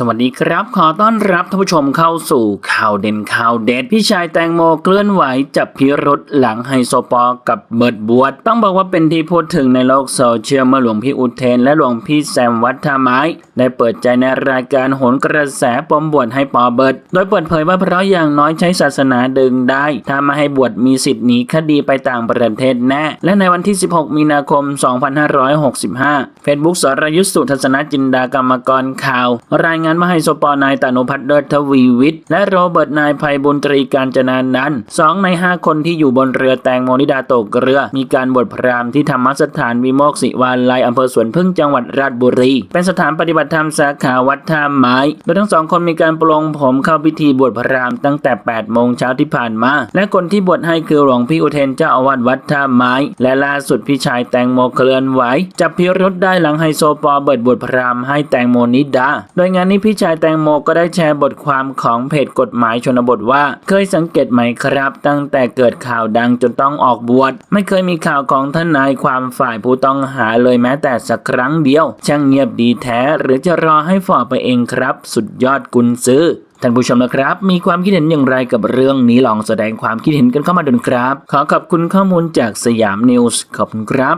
สวัสดีครับ ขอต้อนรับท่านผู้ชมเข้าสู่ข่าวเด่นข่าวเด็ดพี่ชายแตงโมเคลื่อนไหวจับพิรุษหลังไฮโซปอกับเบิร์ดบวชต้องบอกว่าเป็นที่พูดถึงในโลกโซเชียลเมื่อหลวงพี่อุเทน และหลวงพี่แซมวัดท่าไม้ ได้เปิดใจในรายการโหนกระแสปมบวชให้ปอเบิร์ดโดยเปิดเผยว่าเพราะอย่างน้อยใช้ศาสนาดึงได้ ถ้ามาให้บวชมีสิทธิ์หนีคดีไปต่างประเทศแน่ และในวันที่ 16 มีนาคม 2565 Facebook สรยุทธสุทัศนจินดากรรมกรข่าว รายงานว่าไฮโซปอนายตานุพัฒน์เลิศทวีวิทย์และโรเบิร์ตนายภัยบุญตรีการจนานันสองในห้าคนที่อยู่บนเรือแตงโมนิดาตกเรือ มีการบวชพราหมณ์ที่ธรรมสถานวิโมกศิวาลัยอำเภอสวนพึ่งจังหวัดราชบุรี เป็นสถานปฏิบัติธรรมสาขาวัดท่าไม้โดยทั้งสองคนมีการปลงผมเข้าพิธีบวชพราหมณ์ตั้งแต่ 8 โมงเช้าที่ผ่านมา และคนที่บวชให้คือหลวงพี่อุเทนเจ้าอาวาสวัดท่าไม้ และล่าสุดพี่ชายแตงโมเคลื่อนไหวจับพิรุษได้หลังไฮโซปอเบิดบวชพราหมณ์ให้แตงโมนิดา โดยงานนี้พี่ชายแตงโมก็ได้แชร์บทความของเพจกฎหมายชนบทว่า เคยสังเกตไหมครับ ตั้งแต่เกิดข่าวดังจนต้องออกบวชไม่เคยมีข่าวของทนายความฝ่ายผู้ต้องหาเลยแม้แต่สักครั้งเดียว ช่างเงียบดีแท้ หรือจะรอให้ฝ่อไปเองครับ สุดยอดกุนซื้อท่านผู้ชมนะครับ มีความคิดเห็นอย่างไรกับเรื่องนี้ลองแสดงความคิดเห็นกันเข้ามาดูนครับ ขอขอบคุณข้อมูลจากสยามนิวส์ขอบคุณครับ